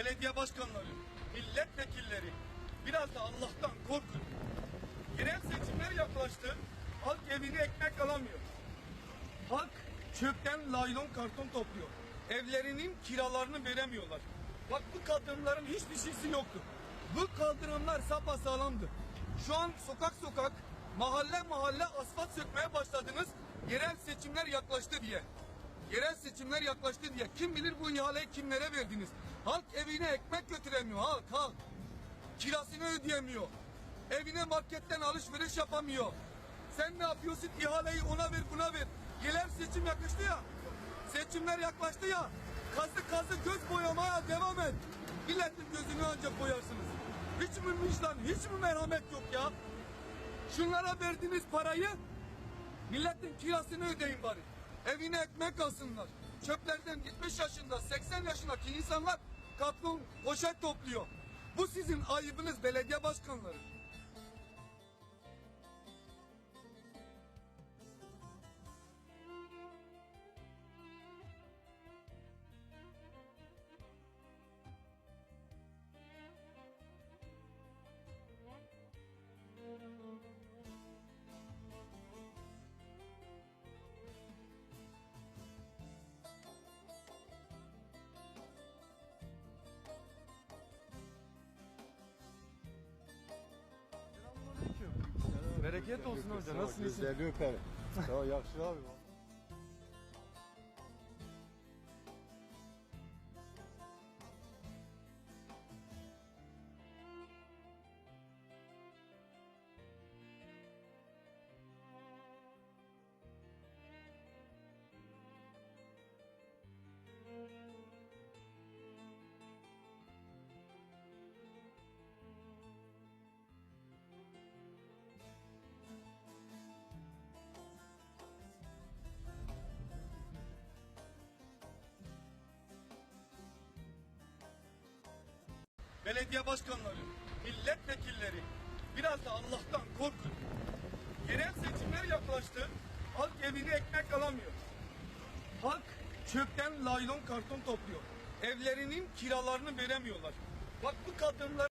belediye başkanları, milletvekilleri biraz da Allah'tan korkun. Yerel seçimler yaklaştı. Halk evini ekmek alamıyor. Halk çöpten laylon karton topluyor. Evlerinin kiralarını veremiyorlar. Bak bu kaldırımların hiçbir şeysi yoktu. Bu kaldırımlar sapasağlamdı. Şu an sokak sokak, mahalle mahalle asfalt sökmeye başladınız. Yerel seçimler yaklaştı diye. Yerel seçimler yaklaştı diye. Kim bilir bu ihaleyi kimlere verdiniz? Halk evine ekmek götüremiyor. Halk halk. Kirasını ödeyemiyor. Evine marketten alışveriş yapamıyor. Sen ne yapıyorsun? İhaleyi ona ver buna ver. Yerel seçim yaklaştı ya. Seçimler yaklaştı ya. Kazı kazı göz boyamaya devam et. Milletin gözünü ancak boyarsınız. Hiç mi vicdan, hiç mi merhamet yok ya? Şunlara verdiğiniz parayı milletin kirasını ödeyin bari. Evine ekmek alsınlar. Çöplerden 70 yaşında, 80 yaşındaki insanlar karton poşet topluyor. Bu sizin ayıbınız belediye başkanları. Bereket olsun hoca. Nasılsın? Gözlerini öperim. Tamam yakışır abi. Belediye başkanları, milletvekilleri biraz da Allah'tan korkun. Yerel seçimler yaklaştı. Halk evine ekmek alamıyor. Halk çöpten laylon karton topluyor. Evlerinin kiralarını veremiyorlar. Bak bu kadınların